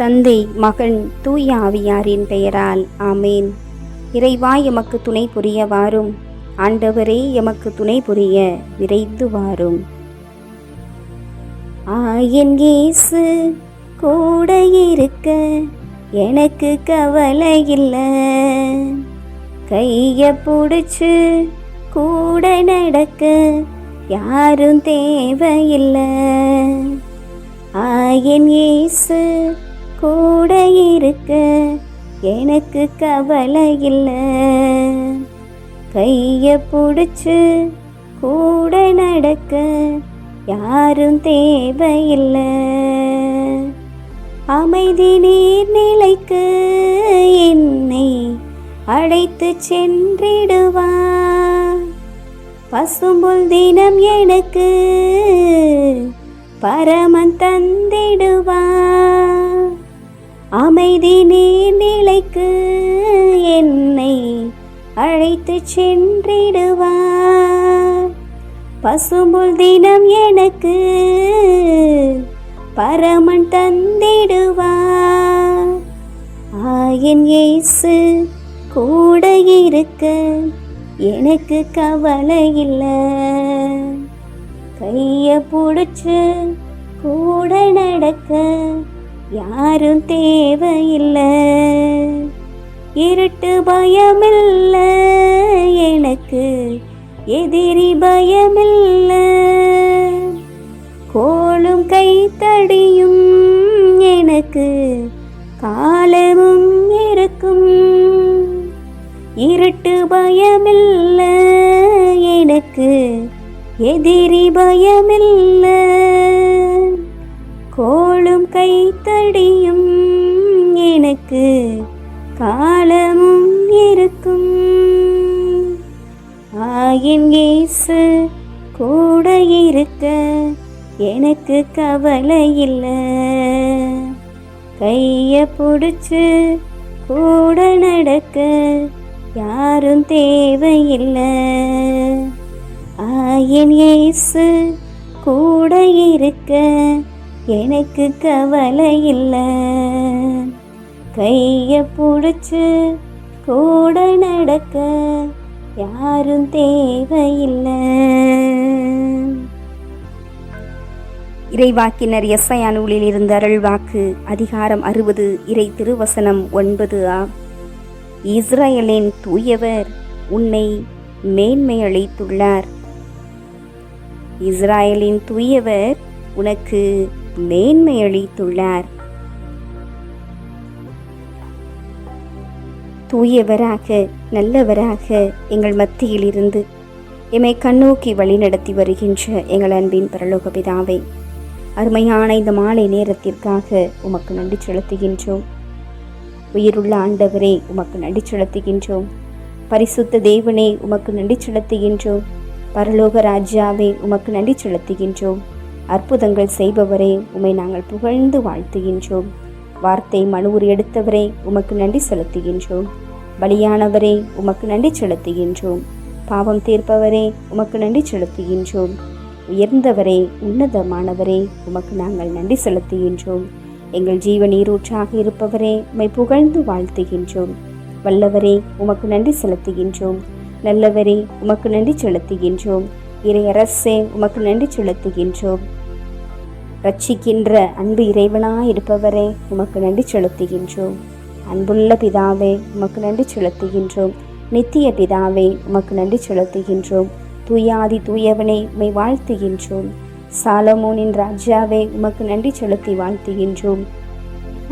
தந்தை மகன் தூய ஆவியாரின் பெயரால். ஆமேன். இறைவா எமக்கு துணை புரிய வாரும். ஆண்டவரே எமக்கு துணை புரிய விரைந்து வாரும். ஆயன் இயேசு கூட இருக்க எனக்கு கவலை இல்லை. கைய பிடிச்சு கூட நடக்க யாரும் தேவையில்லை. ஆயன் இயேசு கூட இருக்க எனக்கு கவலை இல்லை. கையை பிடிச்சு கூட நடக்க யாரும் தேவையில்லை. அமைதி நீர்நிலைக்கு என்னை அழைத்து சென்றிடுவார் பசும்புல் தினம் எனக்கு பரமன் தந்திடுவார் அமைதி நீர்நிலைக்கு என்னை அழைத்து சென்றிடுவார். பசுமுல் தினம் எனக்கு பரமன் தந்திடுவார். ஆயன் இயேசு கூட இருக்க எனக்கு கவலை இல்லை. கையை பிடிச்சு கூட நடக்க யாரும் தேவையில்லை. இருட்டு பயமில்ல. எனக்கு எதிரி பயமில்ல. கோளும் கைத்தடியும் எனக்கு காலமும் இருக்கும். இருட்டு பயமில்ல. எனக்கு எதிரி பயமில்ல. எனக்கு காலமும் இருக்கும். ஆயின் இயேசு கூட இருக்க எனக்கு கவலை இல்லை கைய பிடிச்சு கூட நடக்க யாரும் தேவையில்லை. ஆயின் இயேசு கூட இருக்க எனக்கு கவலை இல்லை கைய பிடிச்சு கூட நடக்க யாரும் தேவையில்லை. இறைவாக்கினர் எஸ்ஐயா நூலில் இருந்த அருள்வாக்கு அதிகாரம் அறுபது இறை திருவசனம் ஒன்பது ஆ. இஸ்ரேலின் தூயவர் உன்னை மேன்மை அளித்துள்ளார். இஸ்ராயலின் தூயவர் உனக்கு மேன்மை அளித்துள்ளார். தூயவராக நல்லவராக எங்கள் மத்தியில் இருந்து எம்மை கண்ணோக்கி வழிநடத்தி வருகின்ற எங்கள் அன்பின் பரலோக பிதாவை அருமையான இந்த மாலை நேரத்திற்காக உமக்கு நன்றி செலுத்துகின்றோம். உயிருள்ள ஆண்டவரே உமக்கு நன்றி செலுத்துகின்றோம். பரிசுத்த தேவனே உமக்கு நன்றி செலுத்துகின்றோம். பரலோக ராஜாவே உமக்கு நன்றி செலுத்துகின்றோம். அற்புதங்கள் செய்பவரே உமை நாங்கள் புகழ்ந்து வாழ்த்துகின்றோம். வார்த்தை மனுவுர் எடுத்தவரே உமக்கு நன்றி செலுத்துகின்றோம். பலியானவரே உமக்கு நன்றி செலுத்துகின்றோம். பாவம் தீர்ப்பவரே உமக்கு நன்றி செலுத்துகின்றோம். உயர்ந்தவரே உன்னதமானவரே உமக்கு நாங்கள் நன்றி செலுத்துகின்றோம். எங்கள் ஜீவன் ஈரூற்றாக இருப்பவரே உமை புகழ்ந்து வாழ்த்துகின்றோம். வல்லவரே உமக்கு நன்றி செலுத்துகின்றோம். நல்லவரே உமக்கு நன்றி செலுத்துகின்றோம். இறை அரசே உமக்கு நன்றி செலுத்துகின்றோம். ரட்சிக்கின்ற அன்பு இறைவனாய் இருப்பவரே உமக்கு நன்றி செலுத்துகின்றோம். அன்புள்ள பிதாவே உமக்கு நன்றி செலுத்துகின்றோம். நித்திய பிதாவே உமக்கு நன்றி செலுத்துகின்றோம். தூயாதி தூயவனே உமை வாழ்த்துகின்றோம். சாலமோனின் ராஜாவே உமக்கு நன்றி செலுத்தி வாழ்த்துகின்றோம்.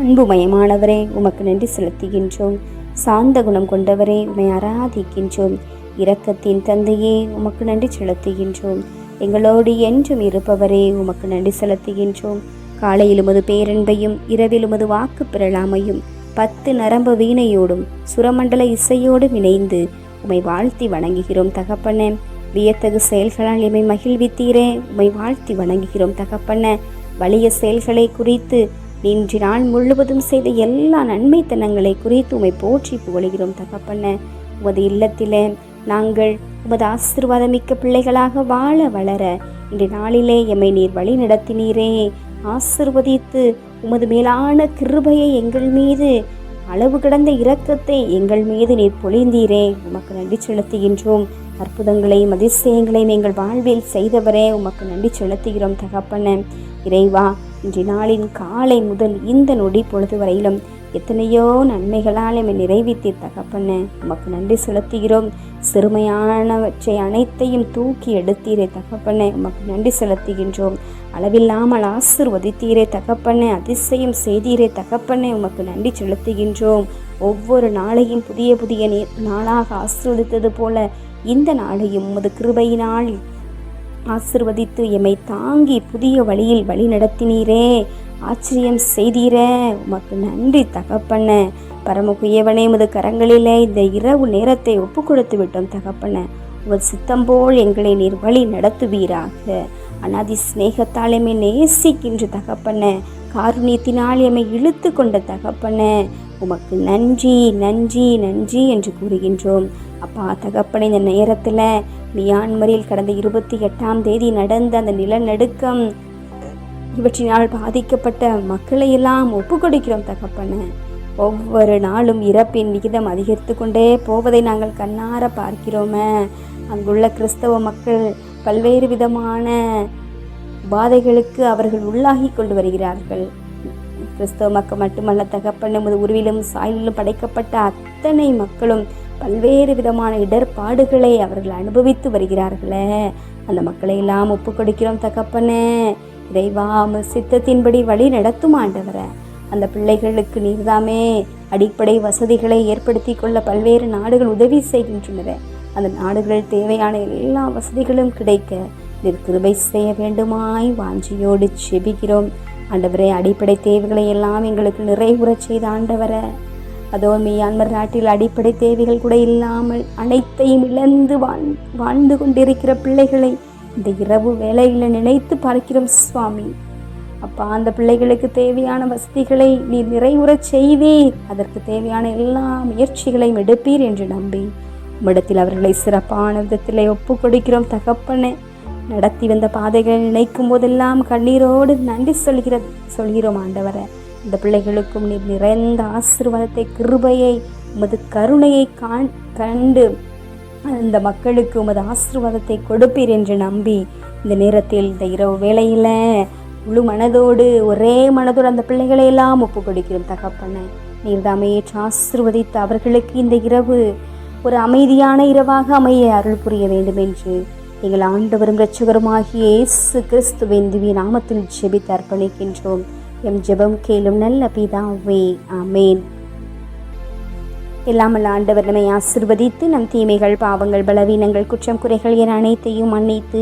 அன்புமயமானவரே உமக்கு நன்றி செலுத்துகின்றோம். சாந்த குணம் கொண்டவரே உமை ஆராதிக்கின்றோம். இரக்கத்தின் தந்தையே உமக்கு நன்றி செலுத்துகின்றோம். எங்களோடு என்றும் இருப்பவரே உமக்கு நன்றி செலுத்துகின்றோம். காலையில் உமது பேரன்பையும் இரவில் உமது வாக்கு பெறலாமையும் பத்து நரம்பு வீணையோடும் சுரமண்டல இசையோடும் இணைந்து உமை வாழ்த்தி வணங்குகிறோம் தகப்பனே. வியத்தகு செயல்களால் எம்மை மகிழ்வித்தீரே உமை வாழ்த்தி வணங்குகிறோம் தகப்பன. வலிய செயல்களை குறித்து இன்று நாள் முழுவதும் செய்த எல்லா நன்மைத்தனங்களை குறித்து உமை போற்றி புகழுகிறோம் தகப்பன. உமது இல்லத்திலே நாங்கள் உமது ஆசீர்வாதமிக்க பிள்ளைகளாக வாழ வளர இன்று நாளிலே எம்மை நீர் வழி நடத்தினீரே. ஆசிர்வதித்து உமது மேலான கிருபையை எங்கள் மீது அளவு கடந்த இரக்கத்தை எங்கள் மீது நீர் பொழிந்தீரே. உமக்கு நன்றி செலுத்துகின்றோம். அற்புதங்களையும் அதிசயங்களையும் எங்கள் வாழ்வில் செய்தவரே. உமக்கு நன்றி செலுத்துகிறோம் தகப்பன. இறைவா இன்று நாளின் காலை முதல் இந்த நொடி பொழுது வரையிலும் எத்தனையோ நன்மைகளால் எம்மை நிறைவித்தீர் தகப்பன. உமக்கு நன்றி செலுத்துகிறோம். சிறுமையானவற்றை அனைத்தையும் தூக்கி எடுத்தீரே தகப்பனே. உமக்கு நன்றி செலுத்துகின்றோம். அளவில்லாமல் ஆசிர்வதித்தீரே தகப்பனே. அதிசயம் செய்தீரே தகப்பனே. உமக்கு நன்றி செலுத்துகின்றோம். ஒவ்வொரு நாளையும் புதிய புதிய நே- நாளாக ஆசிர்வதித்தது போல இந்த நாளையும் உமது கிருபையினால் ஆசிர்வதித்து எம்மை தாங்கி புதிய வழியில் வழி நடத்தினீரே ஆச்சரியம் செய்தீரே. உமக்கு நன்றி தகப்பன. பரமகுயவனே உமது கரங்களிலே இந்த இரவு நேரத்தை ஒப்பு கொடுத்து விட்டோம் தகப்பன. உன் சித்தம் போல் எங்களை நீர் வழி நடத்துவீராக. அனாதி சிநேகத்தால் எம்மை நேசிக்கின்ற தகப்பன. காருண்யத்தினால் எம்மை இழுத்து கொண்ட தகப்பன. உமக்கு நன்றி நன்றி நன்றி என்று கூறுகின்றோம். அப்பா தகப்பன இந்த நேரத்தில் மியான்மரில் கடந்த இருபத்தி எட்டாம் தேதி நடந்த அந்த நிலநடுக்கம் இவற்றினால் பாதிக்கப்பட்ட மக்களை எல்லாம் ஒப்பு கொடுக்கிறோம் தகப்பன. ஒவ்வொரு நாளும் இறப்பின் விகிதம் அதிகரித்து கொண்டே போவதை நாங்கள் கண்ணார பார்க்கிறோமே. அங்குள்ள கிறிஸ்தவ மக்கள் பல்வேறு விதமான பாதைகளுக்கு அவர்கள் உள்ளாகி கொண்டு வருகிறார்கள். கிறிஸ்தவ மக்கள் மட்டுமல்ல தகப்பன் நமது உருவிலும் சாயலிலும் படைக்கப்பட்ட அத்தனை மக்களும் பல்வேறு விதமான இடர்பாடுகளை அவர்கள் அனுபவித்து வருகிறார்களே. அந்த மக்களை எல்லாம் ஒப்பு கொடுக்கிறோம் தகப்பனே. இறைவா சித்தத்தின்படி வழி நடத்தும் ஆண்டவரை. அந்த பிள்ளைகளுக்கு நீர்தாமே. அடிப்படை வசதிகளை ஏற்படுத்தி கொள்ள பல்வேறு நாடுகள் உதவி செய்கின்றன அந்த நாடுகள் தேவையான எல்லா வசதிகளும் கிடைக்க நீர் கிருபை செய்ய வேண்டுமாய் வாஞ்சியோடு செபிக்கிறோம். ஆண்டவரே அடிப்படை தேவைகளை எல்லாம் எங்களுக்கு நிறைவுறச் செய்த ஆண்டவரை. அதோ மியான்மர் நாட்டில் அடிப்படை தேவைகள் கூட இல்லாமல் அனைத்தையும் இழந்து வாழ் வாழ்ந்து கொண்டிருக்கிற பிள்ளைகளை இந்த இரவு வேலையில் நினைத்து பார்க்கிறோம் சுவாமி. அப்பா அந்த பிள்ளைகளுக்கு தேவையான வசதிகளை நீர் நிறைவுறச் செய்வீர் அதற்கு தேவையான எல்லா முயற்சிகளையும் எடுப்பீர் என்று நம்பி உம்மிடத்தில் அவர்களை சிறப்பான விதத்திலே ஒப்பு கொடுக்கிறோம் தகப்பனே. நடத்தி வந்த பாதைகளை நினைக்கும் போதெல்லாம் கண்ணீரோடு நன்றி சொல்கிற சொல்கிறோம் ஆண்டவரை. இந்த பிள்ளைகளுக்கும் நீர் நிறைந்த ஆசீர்வாதத்தை கிருபையை உமது கருணையை காண் கண்டு அந்த மக்களுக்கு உமது ஆசீர்வாதத்தை கொடுப்பீர் என்று நம்பி இந்த நேரத்தில் இந்த இரவு வேளையில் முழு மனதோடு ஒரே மனதோடு அந்த பிள்ளைகளை எல்லாம் ஒப்பு கொடுக்கிறோம் தகப்பன. நீர்தாமே ஏற்று ஆசீர்வதித்து அவர்களுக்கு இந்த இரவு ஒரு அமைதியான இரவாக அமைய அருள் புரிய வேண்டும் என்று எங்கள் ஆண்டவரும் இரட்சகருமாகிய இயேசு கிறிஸ்துவின் திவ்ய நாமத்தில் ஜெபித்து அர்ப்பணிக்கின்றோம். எம் ஜெபம் கேளும் நல்ல பிதாவே ஆமேன். எல்லாமல் ஆண்டவர் நம்மை ஆசிர்வதித்து நம் தீமைகள் பாவங்கள் பலவீனங்கள் குற்றம் குறைகள் என அனைத்தையும் மன்னித்து